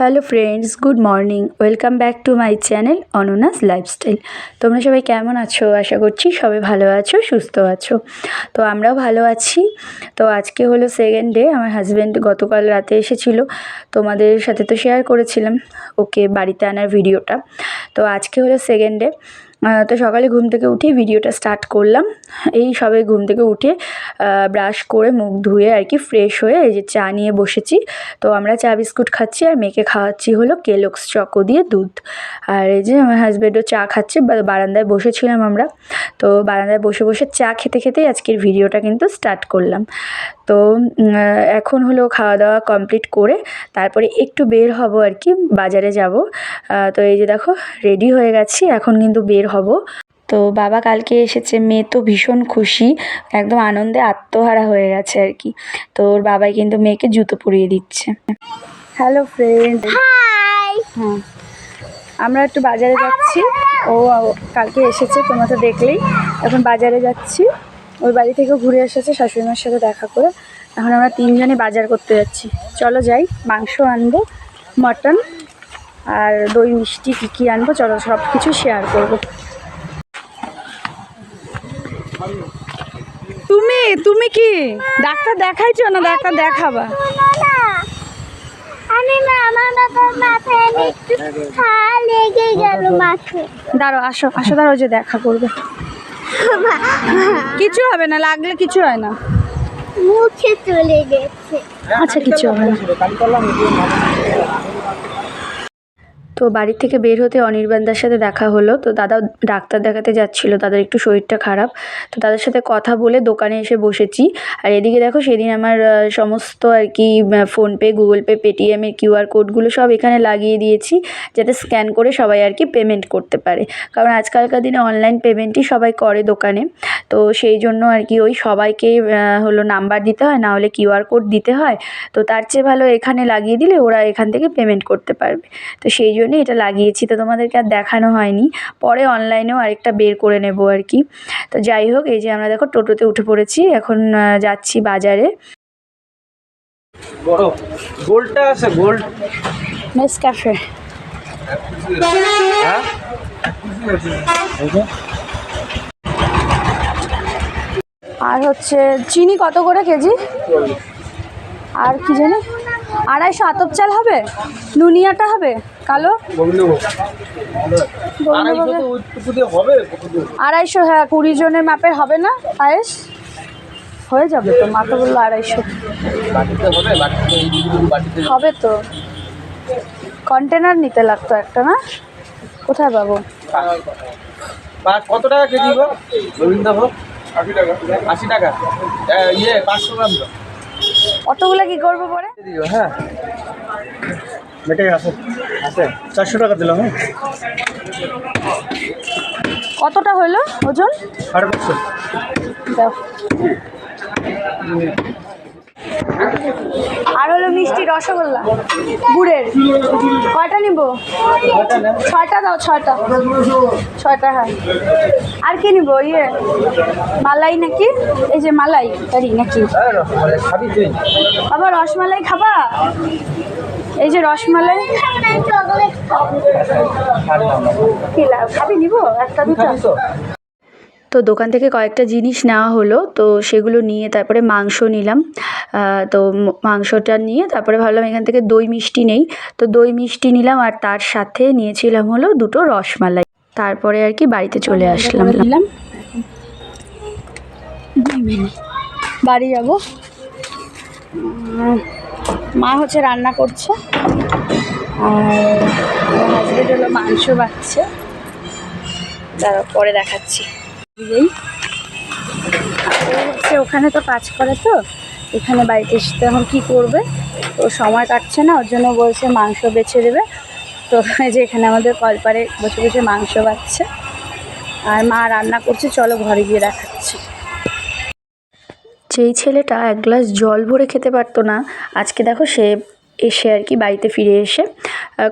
Hello friends, good morning. Welcome back to my channel অননাস lifestyle. তোমরা সবাই কেমন আছো? আশা করছি সবাই ভালো আছো, সুস্থ আছো। তো আমরাও ভালো আছি। তো আজকে হলো সেকেন্ড ডে আমার হাজব্যান্ড গতকাল রাতে এসেছিল। তোমাদের সাথে তো শেয়ার করেছিলাম, ওকে বাড়িতে আনার ভিডিওটা তো আজকে হলো সেকেন্ড ডে তো সকালে ঘুম থেকে উঠে ভিডিওটা স্টার্ট করলাম। এই সবে ঘুম থেকে উঠে ব্রাশ করে মুখ ধুয়ে আর কি ফ্রেশ হয়ে এই যে চা নিয়ে বসেছি। তো আমরা চা বিস্কুট খাচ্ছি আর মেয়েকে খাওয়াচ্ছি হলো কেলক্স চকো দিয়ে দুধ। আর এই যে আমার হাজব্যান্ডও চা খাচ্ছে বারান্দায় বসেছিলাম আমরা। তো বারান্দায় বসে বসে চা খেতে খেতেই আজকের ভিডিওটা কিন্তু স্টার্ট করলাম। তো এখন হলো খাওয়া দাওয়া কমপ্লিট করে তারপরে একটু বের হব আর কি বাজারে যাব। তো এই যে দেখো রেডি হয়ে গেছি এখন কিন্তু বের হব। তো বাবা কালকে এসেছে মেয়ে তো ভীষণ খুশি একদম আনন্দে আত্মহারা হয়ে গেছে আর কি। তো ওর বাবাই কিন্তু মেয়েকে জুতো পরিয়ে দিচ্ছে। হ্যালো ফ্রেন্ড হ্যাঁ। আমরা একটু বাজারে যাচ্ছি। ও কালকে এসেছে তোমরা তো দেখলেই। এখন বাজারে যাচ্ছি। ওই বাড়ি থেকে ঘুরে এসেছে শাশুড়িমার সাথে দেখা করে। এখন আমরা তিনজনে বাজার করতে যাচ্ছি। চলো যাই মাংস আনব মটন আর দই মিষ্টি কী কী আনব চলো সব কিছু শেয়ার করব। তুমি তুমি কি? ডাক্তার দেখাইছো না? ডাক্তার দেখাবা। গেল মাথায়। দাঁড়ো আসো আসো দাঁড়ো যে দেখা করবে। কিছু হবে না লাগলে কিছু হয় না। মুখে চলে গেছে। আচ্ছা কিছু হবে না। তো বাড়ির থেকে বের হতে অনির্বাণদার সাথে দেখা হলো। তো দাদা ডাক্তার দেখাতে যাচ্ছিল দাদার একটু শরীরটা খারাপ। তো তাদের সাথে কথা বলে দোকানে এসে বসেছি। আর এদিকে দেখো সেদিন আমার সমস্ত আর কি ফোনপে গুগল পে পেটিএমের কিউআর কোডগুলো সব এখানে লাগিয়ে দিয়েছি, যাতে স্ক্যান করে সবাই আর কি পেমেন্ট করতে পারে। কারণ আজকালকার দিনে অনলাইন পেমেন্টই সবাই করে দোকানে। তো সেই জন্য আর কি ওই সবাইকে হলো নাম্বার দিতে হয় না হলে কিউআর কোড দিতে হয়। তো তার চেয়ে ভালো এখানে লাগিয়ে দিলে ওরা এখান থেকে পেমেন্ট করতে পারবে। তো সেই জন্যই এটা লাগিয়েছি তো তোমাদেরকে আর দেখানো হয়নি। পরে অনলাইনেও আরেকটা বের করে নেব আর কি। তো যাই হোক এই যে আমরা দেখো টোটোতে উঠে পড়েছি এখন যাচ্ছি বাজারে। বড় আছে গোল্ড হ্যাঁ? আর হচ্ছে চিনি কত করে কেজি? আর কি জানি? আড়াইশো আতপ চাল হবে? নুনিয়াটা হবে? কালো? আড়াইশো তো ওইটুকু দিয়ে হবে কতদূর? আড়াইশো হ্যাঁ কুড়ি জনের মাপের হবে না পায়েস? হয়ে যাবে তো মাকে বলল আড়াইশো। হবে তো। কন্টেনার নিতে লাগতো একটা না? কোথায় পাবো? কত টাকা কেজি গোবিন্দভোগ? আশি টাকা। আশি টাকা ইয়ে পাঁচশো গ্রাম অতগুলো কি করব পরে? হ্যাঁ। মেটে আছে চারশো টাকা দিলাম হ্যাঁ। কতটা হলো ওজন? সাড়ে পাঁচশো। দাও। আর হলো মিষ্টি রসগোল্লা গুড়ের। কয়টা নিব? ছয়টা দাও ছয়টা। ছয়টা হ্যাঁ। আর কি নিব ইয়ে? মালাই নাকি? এই যে মালাই তারি নাকি? আবার রসমালাই খাবা? এই যে রসমালাই। চকলেট কি লাভ? খাবি নিব? একটা দুটো। তো তো দোকান থেকে কয়েকটা জিনিস নেওয়া হলো তো সেগুলো নিয়ে তারপরে মাংস নিলাম। তো মাংসটা নিয়ে তারপরে ভাবলাম এখান থেকে দই মিষ্টি নেই। তো দই মিষ্টি নিলাম আর তার সাথে নিয়েছিলাম হলো দুটো রসমালাই। তারপরে আর কি বাড়িতে চলে আসলাম। নিলাম। বাড়ি যাব? মা হচ্ছে রান্না করছে। আর হাজবেন্ড হলো মাংস বাচ্ছে তারপরে পরে দেখাচ্ছি। হচ্ছে ওখানে তো কাজ করে তো। এখানে বাড়িতে এসে এখন কী করবে? তো সময় কাটছে না, ওর জন্য বলছে মাংস বেছে দেবে। তো যে এখানে আমাদের কলপারে বসে বসে মাংস বাচ্ছে আর মা রান্না করছে, চলো ঘরে গিয়ে দেখাচ্ছি। যেই ছেলেটা এক গ্লাস জল ভরে খেতে পারতো না আজকে দেখো সে এসে আর কি বাড়িতে ফিরে এসে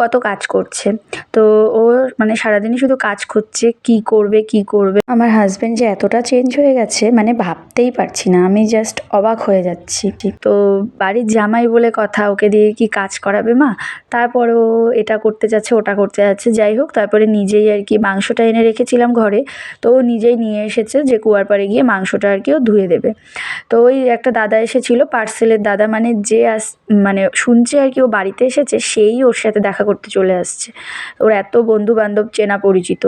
কত কাজ করছে। তো ও মানে সারাদিনই শুধু কাজ করছে কি করবে কি করবে। আমার হাজব্যান্ড যে এতটা চেঞ্জ হয়ে গেছে মানে ভাবতেই পারছি না, আমি জাস্ট অবাক হয়ে যাচ্ছি। তো বাড়ির জামাই বলে কথা, ওকে দিয়ে কি কাজ করাবে মা? তারপরও এটা করতে যাচ্ছে, ওটা করতে যাচ্ছে, যাই হোক, তারপরে নিজেই আর কি মাংসটা এনে রেখেছিলাম ঘরে। তো ও নিজেই নিয়ে এসেছে যে কুয়ার পাড়ে গিয়ে মাংসটা আর কি ও ধুয়ে দেবে। তো ওই একটা দাদা এসেছিল পার্সেলের দাদা মানে যে আস মানে শুনছে আর কি ও বাড়িতে এসেছে, সেই ওর সাথে দেখা করতে চলে আসছে। ওর এত বন্ধু বান্ধব চেনা পরিচিত।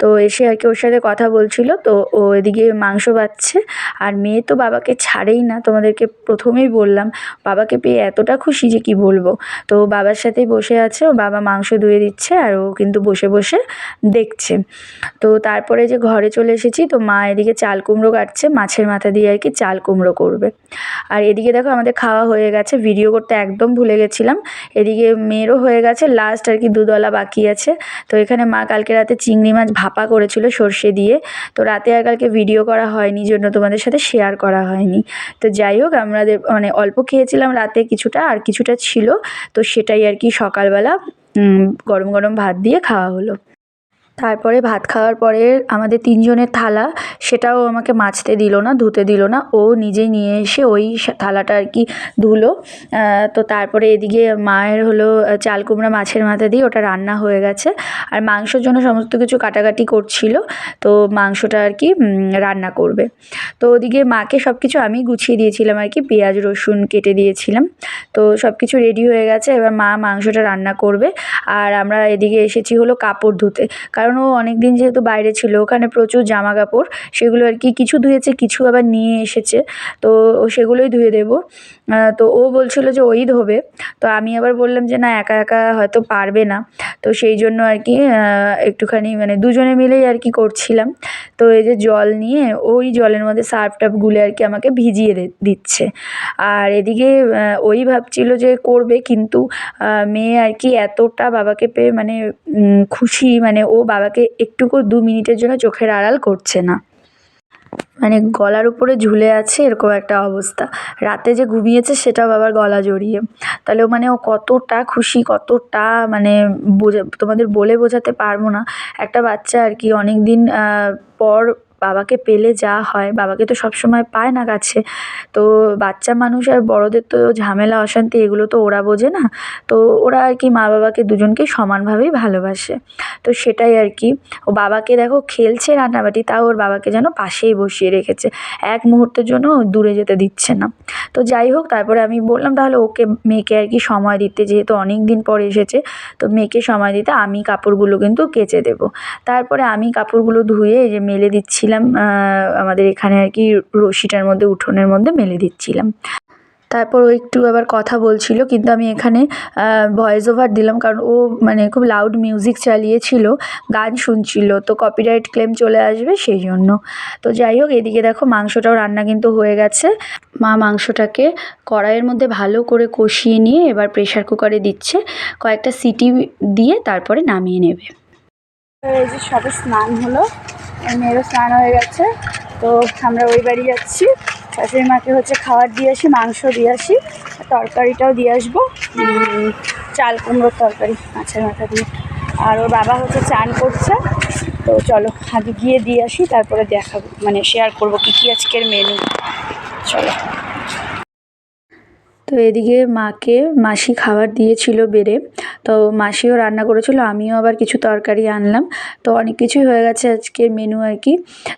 তো এসে আর কি ওর সাথে কথা বলছিল, তো ও এদিকে মাংস বাচ্ছে। আর মেয়ে তো বাবাকে ছাড়েই না, তোমাদেরকে প্রথমেই বললাম, বাবাকে পেয়ে এতটা খুশি যে কি বলব? তো বাবার সাথেই বসে আছে, ও বাবা মাংস ধুয়ে দিচ্ছে আর ও কিন্তু বসে বসে দেখছে। তো তারপরে যে ঘরে চলে এসেছি, তো মা এদিকে চাল কুমড়ো কাটছে, মাছের মাথা দিয়ে আর কি চাল কুমড়ো করবে। আর এদিকে দেখো আমাদের খাওয়া হয়ে গেছে, ভিডিও করতে একদম ভুলে গেছিলাম। এদিকে মেয়েরও হয়ে গেছে লাস্ট আর কি দুদলা বাকি আছে। তো এখানে মা কালকে রাতে চিংড়ি মাছ ভাপা করেছিল সর্ষে দিয়ে। তো রাতে আর কালকে ভিডিও করা হয়নি, জন্য তোমাদের সাথে শেয়ার করা হয়নি। তো যাই হোক, আমাদের মানে অল্প খেয়েছিলাম রাতে কিছুটা, আর কিছুটা ছিল। তো সেটাই আর কি সকালবেলা গরম গরম ভাত দিয়ে খাওয়া হলো। তারপরে ভাত খাওয়ার পরে আমাদের তিনজনের থালা, সেটাও আমাকে মাজতে দিল না, ধুতে দিল না। ও নিজেই নিয়ে এসে ওই থালাটা আর কি ধুলো। তো তারপরে এদিকে মায়ের হলো চাল কুমড়া মাছের মাথা দিয়ে ওটা রান্না হয়ে গেছে। আর মাংসর জন্য সমস্ত কিছু কাটাকাটি করছিল, তো মাংসটা আর কি রান্না করবে। তো ওদিকে মাকে সব কিছু আমি গুছিয়ে দিয়েছিলাম আর কি, পেঁয়াজ, রসুন কেটে দিয়েছিলাম। তো সব কিছু রেডি হয়ে গেছে, এবার মা মাংসটা রান্না করবে। আর আমরা এদিকে এসেছি হলো কাপড় ধুতে। কারণ ও অনেক দিন যেহেতু বাইরে ছিল, ওখানে প্রচুর জামা কাপড় সেগুলো আর কি কিছু ধুয়েছে, কিছু আবার নিয়ে এসেছে, তো সেগুলোই ধুয়ে দেবো। তো ও বলছিল যে ওই ধোবে। তো আমি আবার বললাম যে, না, একা একা হয়তো পারবে না। তো সেই জন্য আর কি একটুখানি মানে দুজনে মিলেই আর কি করছিলাম। তো এই যে জল নিয়ে ওই জলের মধ্যে সার্ফ টাফ গুলে আর কি আমাকে ভিজিয়ে দিচ্ছে। আর এদিকে ওই ভাবছিল যে করবে, কিন্তু মেয়ে আর কি এতটা বাবাকে পেয়ে মানে খুশি মানে ও বাবাকে একটুকু দু মিনিটের জন্য চোখের আড়াল করছে না। মানে গলার উপরে ঝুলে আছে এরকম একটা অবস্থা। রাতে যে ঘুমিয়েছে সেটাও আবার গলা জড়িয়ে। তাহলে মানে ও কতটা খুশি, কতটা মানে বোঝা তোমাদের বলে বোঝাতে পারব না। একটা বাচ্চা আর কি অনেক দিন পর বাবাকে পেলে যা হয়, বাবাকে তো সবসময় পায় না কাছে তো বাচ্চা মানুষ আর বড়দের তো ঝামেলা, অশান্তি এগুলো তো ওরা বোঝে না। তো ওরা আর কি মা বাবাকে দুজনকেই সমানভাবেই ভালোবাসে। তো সেটাই আর কি। ও বাবাকে দেখো খেলছে রান্নাবাটি, তাও ওর বাবাকে যেন পাশেই বসিয়ে রেখেছে। এক মুহূর্তের জন্য দূরে যেতে দিচ্ছে না। তো যাই হোক, তারপরে আমি বললাম তাহলে ওকে, মেয়েকে আর কি সময় দিতে, যেহেতু অনেক দিন পরে এসেছে, তো মেয়েকে সময় দিতে আমি কাপড়গুলো কিন্তু কেচে দেবো। তারপরে আমি কাপড়গুলো ধুয়ে যে মেলে দিচ্ছিলাম আমাদের এখানে আর কি রশিটার মধ্যে, উঠোনের মধ্যে মেলে দিচ্ছিলাম। তারপর ও একটু আবার কথা বলছিল, কিন্তু আমি এখানে ভয়েস ওভার দিলাম, কারণ ও মানে খুব লাউড মিউজিক চালিয়েছিল, গান শুনছিল, তো কপিরাইট ক্লেম চলে আসবে সেই জন্য। তো যাই হোক, এদিকে দেখো মাংসটাও রান্না কিন্তু হয়ে গেছে। মা মাংসটাকে কড়াইয়ের মধ্যে ভালো করে কষিয়ে নিয়ে এবার প্রেশার কুকারে দিচ্ছে, কয়েকটা সিটি দিয়ে তারপরে নামিয়ে নেবে। এই যে সবে স্নান হলো মেয়েরও স্নান হয়ে গেছে। তো আমরা ওই বাড়ি যাচ্ছি। শাশুড়ি মাকে হচ্ছে খাবার দিয়ে আসি, মাংস দিয়ে আসি, তরকারিটাও দিয়ে আসব। চাল কুমড়োর তরকারি, মাছের মাথা দিয়ে। আর ওর বাবা হচ্ছে চান করছে। তো চলো, আগে গিয়ে দিয়ে আসি, তারপরে দেখাবো। মানে শেয়ার করব কী কী আজকের মেনু চলো। তো এদিকে মাকে মাসি খাবার দিয়েছিল বেড়ে। তো মাসিও রান্না করেছিল, আমিও আবার কিছু তরকারি আনলাম। তো অনেক কিছুই হয়ে গেছে আজকের মেনু আর কি।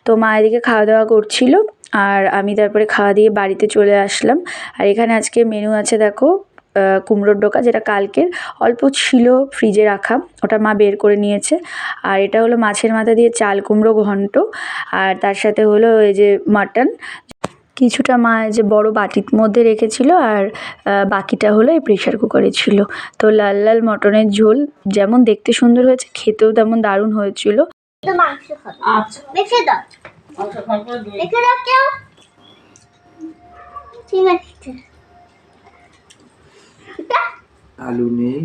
তো মা এদিকে খাওয়া দাওয়া করছিল আর আমি তারপরে খাওয়া দিয়ে বাড়িতে চলে আসলাম। আর এখানে আজকে মেনু আছে দেখো কুমড়োর ডোকা যেটা কালকের। অল্প ছিল ফ্রিজে রাখা, ওটা মা বের করে নিয়েছে। আর এটা হলো মাছের মাথা দিয়ে চাল কুমড়ো ঘন্ট। আর তার সাথে হলো এই যে মাটন কিছুটা মা যে বড় বাটির মধ্যে রেখেছিল আর বাকিটা হলো এই প্রেশার কুকারে ছিল। তো লাল লাল মটনের ঝোল যেমন দেখতে সুন্দর হয়েছে খেতেও তেমন দারুণ হয়েছিল। তো মাংস খাবে। দেখে দাও। দেখে দাও কেউ। ঠিক আছে। আলু নেই।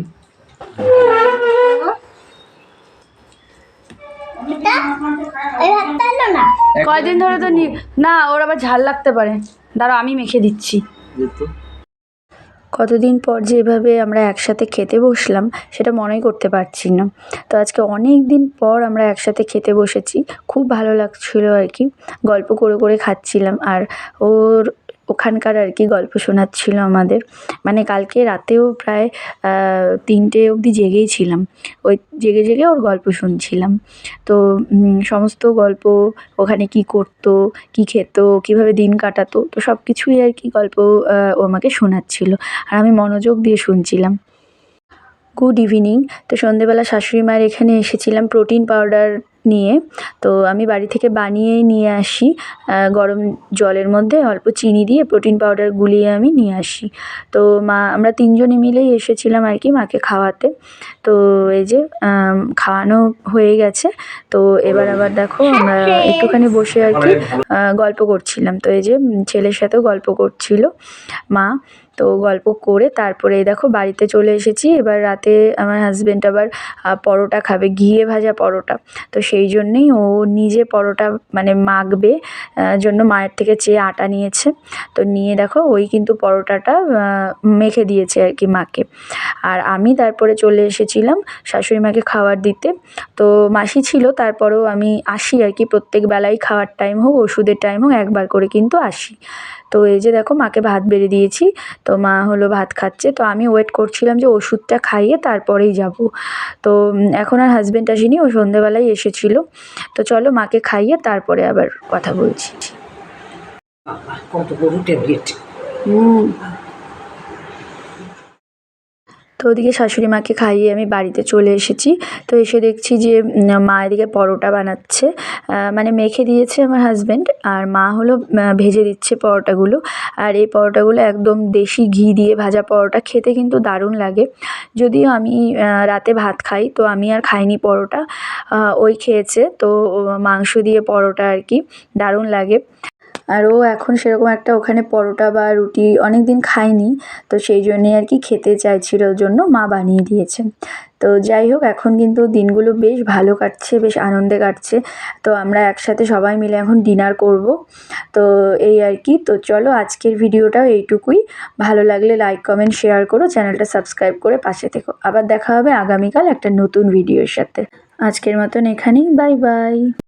কয়দিন ধরে তো নি- না ওর আবার ঝাল লাগতে পারে। দাঁড়াও আমি মেখে দিচ্ছি। কতদিন পর যে এভাবে আমরা একসাথে খেতে বসলাম সেটা মনেই করতে পারছি না। তো আজকে অনেক দিন পর আমরা একসাথে খেতে বসেছি। খুব ভালো লাগছিল আর কি। গল্প করে করে খাচ্ছিলাম। আর ওর ওখানকার আর কি গল্প শোনাচ্ছিলো আমাদের। মানে কালকে রাতেও প্রায় তিনটে অবধি জেগেই ছিলাম। ওই জেগে জেগে ওর গল্প শুনছিলাম। তো সমস্ত গল্প, ওখানে কী করতো, কী খেত, কীভাবে দিন কাটাতো, তো সব কিছুই আর কি গল্প ও আমাকে শোনাচ্ছিলো। আর আমি মনোযোগ দিয়ে শুনছিলাম। গুড ইভিনিং তো সন্ধেবেলা শাশুড়ি মায়ের এখানে এসেছিলাম। প্রোটিন পাউডার নিয়ে। তো আমি বাড়ি থেকে বানিয়েই নিয়ে আসি। গরম জলের মধ্যে অল্প চিনি দিয়ে প্রোটিন পাউডার গুলিয়ে আমি নিয়ে আসি। তো মা, আমরা তিনজনে মিলেই এসেছিলাম আর কি মাকে খাওয়াতে। তো এই যে খাওয়ানো হয়ে গেছে। তো এবার আবার দেখো আমরা একটুখানি বসে আর কি গল্প করছিলাম। তো এই যে ছেলের সাথেও গল্প করছিল মা। তো গল্প করে তারপরে দেখো বাড়িতে চলে এসেছি। এবার রাতে আমার হাজব্যান্ড আবার পরোটা খাবে, ঘিয়ে ভাজা পরোটা। তো সেই জন্যেই ও নিজে পরোটা মানে মাখবে জন্য মায়ের থেকে চেয়ে আটা নিয়েছে। তো নিয়ে দেখো ওই কিন্তু পরোটাটা মেখে দিয়েছে আর কি মাকে। আর আমি তারপরে চলে এসেছিলাম শাশুড়ি মাকে খাবার দিতে। তো মাসি ছিল, তারপরেও আমি আসি আর কি। প্রত্যেক বেলাই খাওয়ার টাইম হোক, ওষুধের টাইম হোক, একবার করে কিন্তু আসি। তো এই যে দেখো মাকে ভাত বেড়ে দিয়েছি। তো মা হলো ভাত খাচ্ছে। তো আমি ওয়েট করছিলাম যে ওষুধটা খাইয়ে তারপরেই যাব। তো এখন আর হাজব্যান্ড আসেনি ও সন্ধেবেলায় এসেছিল। তো চলো মাকে খাইয়ে তারপরে আবার কথা বলছি। কত বড় ট্যাবলেট হুম তো ওদিকে শাশুড়ি মাকে খাইয়ে আমি বাড়িতে চলে এসেছি। তো এসে দেখছি যে মা এদিকে পরোটা বানাচ্ছে। মানে মেখে দিয়েছে আমার হাজব্যান্ড আর মা হলো ভেজে দিচ্ছে পরোটাগুলো। আর এই পরোটাগুলো একদম দেশি ঘি দিয়ে ভাজা পরোটা খেতে কিন্তু দারুণ লাগে। যদিও আমি রাতে ভাত খাই, তো আমি আর খাইনি পরোটা। ওই খেয়েছে, তো মাংস দিয়ে পরোটা আর কি, দারুণ লাগে। আর ও এখন সেরকম একটা ওখানে পরোটা বা রুটি অনেক দিন খায়নি, তো সেই জন্যে আর কি খেতে চাইছিল জন্য মা বানিয়ে দিয়েছে। তো যাই হোক, এখন কিন্তু দিনগুলো বেশ ভালো কাটছে, বেশ আনন্দে কাটছে। তো আমরা একসাথে সবাই মিলে এখন ডিনার করব। তো এই আর কি, তো চলো আজকের ভিডিওটাও এইটুকুই। ভালো লাগলে লাইক, কমেন্ট, শেয়ার করো, চ্যানেলটা সাবস্ক্রাইব করে পাশে থেকো। আবার দেখা হবে আগামীকাল একটা নতুন ভিডিওর সাথে। আজকের মতন এখানেই, বাই বাই।